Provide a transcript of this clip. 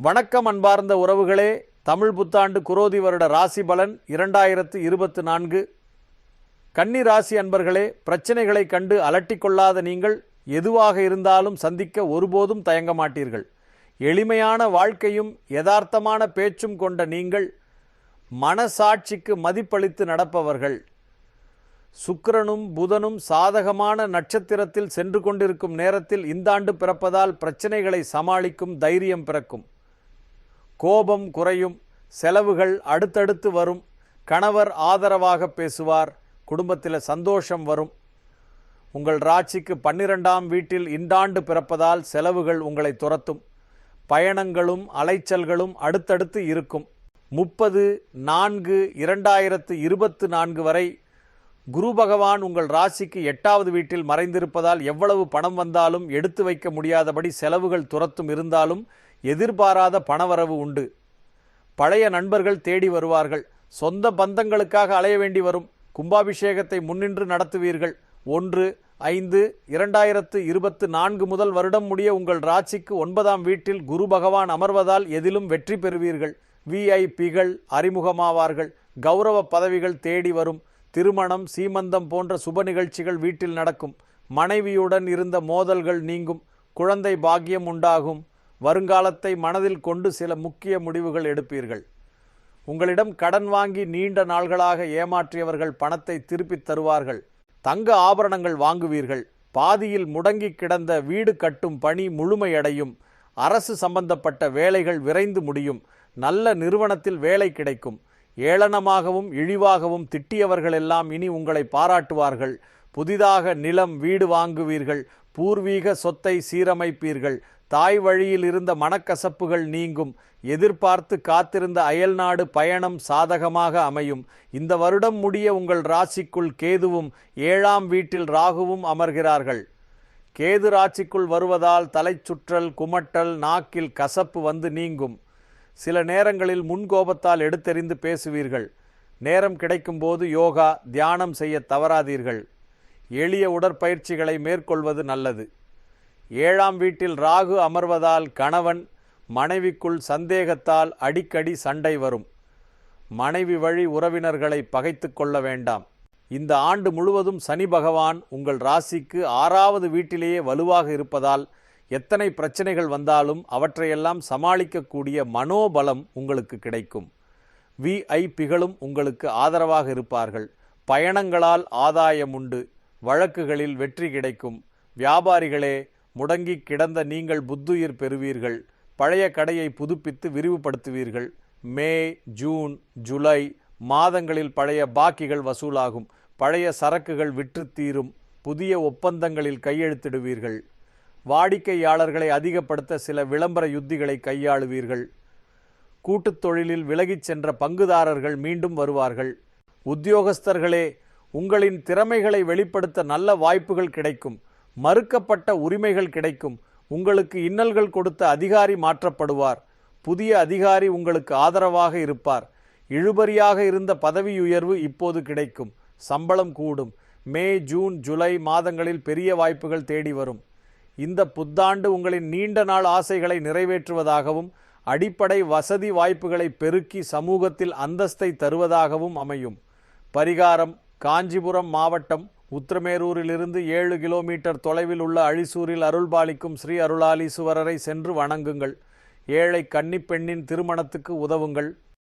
வணக்கம் அன்பார்ந்த உறவுகளே. தமிழ் புத்தாண்டு குரோதி வருட ராசி பலன் இரண்டாயிரத்து இருபத்து நான்கு. கன்னி ராசி அன்பர்களே பிரச்சனைகளை கண்டு அலட்டிக்கொள்ளாத நீங்கள் எதுவாக இருந்தாலும் சந்திக்க ஒருபோதும் தயங்க மாட்டீர்கள். எளிமையான வாழ்க்கையும் யதார்த்தமான பேச்சும் கொண்ட நீங்கள் மனசாட்சிக்கு மதிப்பளித்து நடப்பவர்கள். சுக்கிரனும் புதனும் சாதகமான நட்சத்திரத்தில் சென்று கொண்டிருக்கும் நேரத்தில் இந்த ஆண்டு பிறப்பதால் பிரச்சனைகளை சமாளிக்கும் தைரியம் பிறக்கும். கோபம் குறையும் செலவுகள் அடுத்தடுத்து வரும் கணவர் ஆதரவாக பேசுவார் குடும்பத்தில் சந்தோஷம் வரும். உங்கள் ராசிக்கு பன்னிரெண்டாம் வீட்டில் இந்தாண்டு பிறப்பதால் செலவுகள் உங்களை துரத்தும். பயணங்களும் அலைச்சல்களும் அடுத்தடுத்து இருக்கும். முப்பது நான்கு இரண்டாயிரத்து இருபத்து நான்கு வரை குரு பகவான் உங்கள் ராசிக்கு எட்டாவது வீட்டில் மறைந்திருப்பதால் எவ்வளவு பணம் வந்தாலும் எடுத்து வைக்க முடியாதபடி செலவுகள் துரத்தும் இருந்தாலும் எதிர்பாராத பணவரவு உண்டு. பழைய நண்பர்கள் தேடி வருவார்கள். சொந்த பந்தங்களுக்காக அலைய வேண்டி வரும். கும்பாபிஷேகத்தை முன்னின்று நடத்துவீர்கள். ஒன்று ஐந்து இரண்டாயிரத்து இருபத்து நான்கு முதல் வருடம் முடிய உங்கள் ராசிக்கு ஒன்பதாம் வீட்டில் குரு பகவான் அமர்வதால் எதிலும் வெற்றி பெறுவீர்கள். விஐபிகள் அறிமுகமாவார்கள். கௌரவ பதவிகள் தேடி வரும். திருமணம் சீமந்தம் போன்ற சுப நிகழ்ச்சிகள் வீட்டில் நடக்கும். மனைவியுடன் இருந்த மோதல்கள் நீங்கும். குழந்தை பாக்கியம் உண்டாகும். வருங்காலத்தை மனதில் கொண்டு சில முக்கிய முடிவுகள் எடுப்பீர்கள். உங்களிடம் கடன் வாங்கி நீண்ட நாள்களாக ஏமாற்றியவர்கள் பணத்தை திருப்பித் தருவார்கள். தங்க ஆபரணங்கள் வாங்குவீர்கள். பாதியில் முடங்கி கிடந்த வீடு கட்டும் பணி முழுமையடையும். அரசு சம்பந்தப்பட்ட வேலைகள் விரைந்து முடியும். நல்ல நிறுவனத்தில் வேலை கிடைக்கும். ஏளனமாகவும் இழிவாகவும் திட்டியவர்கள் எல்லாம் இனி உங்களை பாராட்டுவார்கள். புதிதாக நிலம் வீடு வாங்குவீர்கள். பூர்வீக சொத்தை சீரமைப்பீர்கள். தாய் வழியில் இருந்த மனக்கசப்புகள் நீங்கும். எதிர்பார்த்து காத்திருந்த அயல்நாடு பயணம் சாதகமாக அமையும். இந்த வருடம் முடிய உங்கள் ராசிக்குள் கேதுவும் ஏழாம் வீட்டில் ராகுவும் அமர்கிறார்கள். கேது ராசிக்குள் வருவதால் தலைச்சுற்றல் குமட்டல் நாக்கில் கசப்பு வந்து நீங்கும். சில நேரங்களில் முன்கோபத்தால் எடுத்தெறிந்து பேசுவீர்கள். நேரம் கிடைக்கும்போது யோகா தியானம் செய்ய தவறாதீர்கள். எளிய உடற்பயிற்சிகளை மேற்கொள்வது நல்லது. ஏழாம் வீட்டில் ராகு அமர்வதால் கணவன் மனைவிக்குள் சந்தேகத்தால் அடிக்கடி சண்டை வரும். மனைவி வழி உறவினர்களை பகைத்து கொள்ள வேண்டாம். இந்த ஆண்டு முழுவதும் சனி பகவான் உங்கள் ராசிக்கு ஆறாவது வீட்டிலேயே வலுவாக இருப்பதால் எத்தனை பிரச்சனைகள் வந்தாலும் அவற்றையெல்லாம் சமாளிக்கக்கூடிய மனோபலம் உங்களுக்கு கிடைக்கும். விஐபிகளும் உங்களுக்கு ஆதரவாக இருப்பார்கள். பயணங்களால் ஆதாயம் உண்டு. வழக்குகளில் வெற்றி கிடைக்கும். வியாபாரிகளே முடங்கி கிடந்த நீங்கள் புத்துயிர் பெறுவீர்கள். பழைய கடையை புதுப்பித்து விரிவுபடுத்துவீர்கள். மே ஜூன் ஜூலை மாதங்களில் பழைய பாக்கிகள் வசூலாகும். பழைய சரக்குகள் விற்று தீரும். புதிய ஒப்பந்தங்களில் கையெழுத்திடுவீர்கள். வாடிக்கையாளர்களை அதிகப்படுத்த சில விளம்பர யுத்திகளை கையாளுவீர்கள். கூட்டுத் தொழிலில் விலகிச் சென்ற பங்குதாரர்கள் மீண்டும் வருவார்கள். உத்தியோகஸ்தர்களே உங்களின் திறமைகளை வெளிப்படுத்த நல்ல வாய்ப்புகள் கிடைக்கும். மறுக்கப்பட்ட உரிமைகள் கிடைக்கும். உங்களுக்கு இன்னல்கள் கொடுத்த அதிகாரி மாற்றப்படுவார். புதிய அதிகாரி உங்களுக்கு ஆதரவாக இருப்பார். இழுபறியாக இருந்த பதவி உயர்வு இப்போது கிடைக்கும். சம்பளம் கூடும். மே ஜூன் ஜூலை மாதங்களில் பெரிய வாய்ப்புகள் தேடி வரும். இந்த புத்தாண்டு உங்களின் நீண்ட நாள் ஆசைகளை நிறைவேற்றுவதாகவும் அடிப்படை வசதி வாய்ப்புகளை பெருக்கி சமூகத்தில் அந்தஸ்தை தருவதாகவும் அமையும். பரிகாரம் காஞ்சிபுரம் மாவட்டம் உத்திரமேரூரிலிருந்து ஏழு கிலோமீட்டர் தொலைவில் உள்ள அழிசூரில் அருள்பாலிக்கும் ஸ்ரீ அருளாலீசுவரரை சென்று வணங்குங்கள். ஏழை கன்னிப்பெண்ணின் திருமணத்துக்கு உதவுங்கள்.